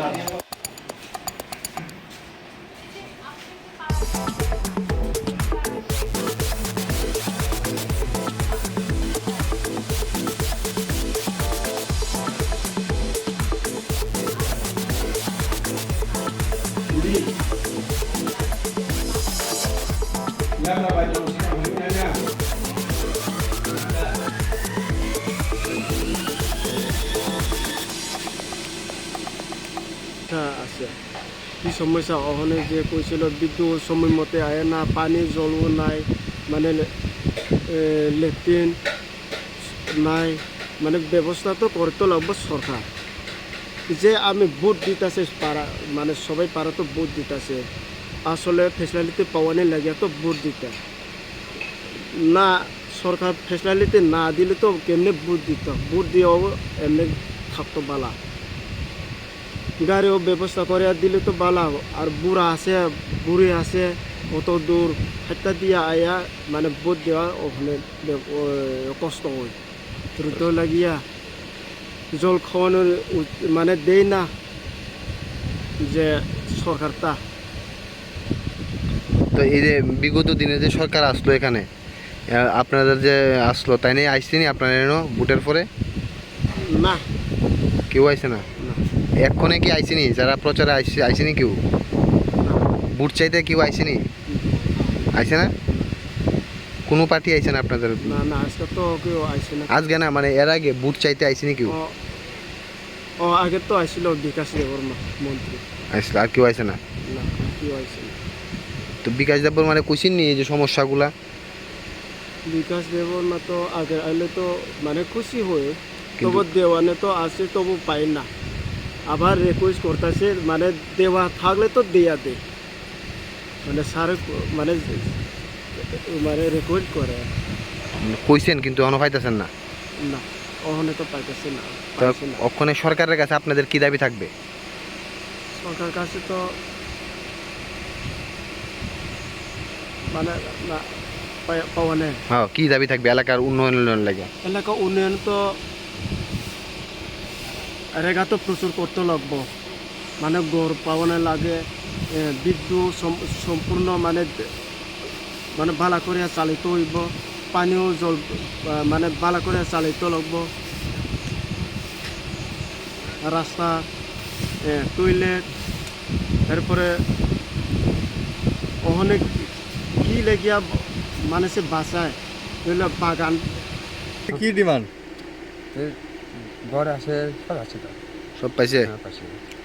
Gracias. কি সমস্যা? অহনে যে কৈছিল, বিদ্যুৎ সময়মতে আহে না, পানী জলো নাই মানে লেট্ৰিন নাই মানে ব্যৱস্থাটো করতে লাগবে সরকার যে আমি ভোট দিতেছে পাড়া মানে সবাই পাড়া তো ভোট দিতেছে। আসলে ফেসিলিটি পাওয়ানি লাগে তো ভোট দিতে। না, সরকার ফেসিলিটি না দিলে তো কেমনে ভোট দিত? ভোট দিয়েও এমনি থাকতো বালা। গাড়িও ব্যবস্থা করে দিলে তো হবে। আর বুড়া আছে, বুড়ি আছে, অত দূর হাতটা দিয়ে আয়া মানে ভোট দেওয়া ওখানে কষ্ট হয়। দ্রুত লাগিয়া জল খাওয়ানোর মানে দেয় না যে সরকারটা তো এই যে বিগত দিনে যে সরকার আসলো এখানে আপনাদের যে আসলো তাই নিয়ে আইসিনি আপনার এনো বুটের পরে? না। কেউ আইসে না? এক্ষণে কি আইসিনি যারা প্রচারে আইসি আইসিনি কেউ? বুট চাইতে কেউ আইসিনি আইসে না? কোনো পার্টি আইসে না আপনাদের? না না আজকে তো কেউ আসে না। আজকে না মানে এর আগে বুট চাইতে আইসিনি কেউ? ও আগে তো আসছিল বিকাশ দেবর্মা মন্ত্রী। আইসলো আর কেউ আইসে না? না কেউ আসে না। তো বিকাশ দেবর মানে কইসিন নি এই যে সমস্যাগুলা? বিকাশ দেবর না তো আগে আইলে তো মানে খুশি হয়ে তবু দেওয়ানে তো আসে তবু পাই না। আবার রিকোয়েস্ট করতেছে মানে দেওয়া থাকলে তো দেয়া দে। মানে স্যার মানে মানে রিকোয়েস্ট করে। কইছেন কিন্তু এখনও পাইতেছেন না? না ওখানে তো পাইতেছে না। ওখানে সরকারের কাছে আপনাদের কি দাবি থাকবে? সরকার কাছে তো মানে পাওয়া নেই। হ্যাঁ কি দাবি থাকবে? এলাকার উন্নয়নের লাগে। এলাকা উন্নয়ন তো রেগা তো প্রচুর করতে লাগবো। মানে গড় পাওয়ানো লাগে বিদ্যুৎ সম- সম্পূর্ণ মানে মানে ভালো করে চালিত হইব। পানীয় জল মানে ভালো করে চালিত লাগব। রাস্তা টয়লেট এরপরে অনেক কি লেগিয়া মানুষে বাঁচায়। ধরলে বাগান। কি ডিমান্ড ঘর আছে সব আছে তো সব পাইছে?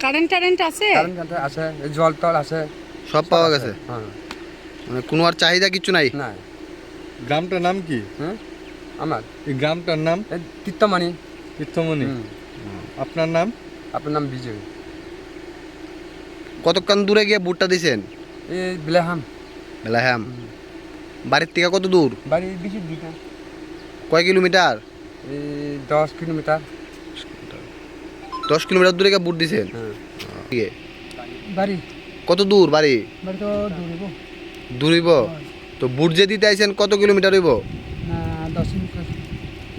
কারেন্ট টারেন্ট আছে? কারেন্ট আছে জল টল আছে। সব পাওয়া গেছে? হ্যাঁ মানে কোনো আর চাহিদা কিছু নাই? না গ্রামটার নাম কি? হ্যাঁ আমার? এই গ্রামটার নাম? এই তীর্থমানি তীর্থমণি। আপনার নাম? আপনার নাম বিজয়। কতক্ষণ দূরে গিয়ে বুটটা দিছেন? এই বিলাহাম। বেলা হ্যাঁ বাড়ির থেকে কত দূর? বাড়ি বেশি কয় কিলোমিটার? দশ কিলোমিটার। দশ কিলোমিটার দূরে বুট দিছেন হ্যাঁ। বাড়ি। কত দূর বাড়ি? বাড়ি তো দূরিব দূর হইব? তো বুট যে দিতে আইছেন কত কিলোমিটার হইব?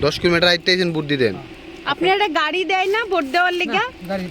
দশ কিলোমিটার। আইতে আইছেন বুট দিতেন। আপনি একটা গাড়ি দেয় না ভোট দেওয়ার লেগে? গাড়ি।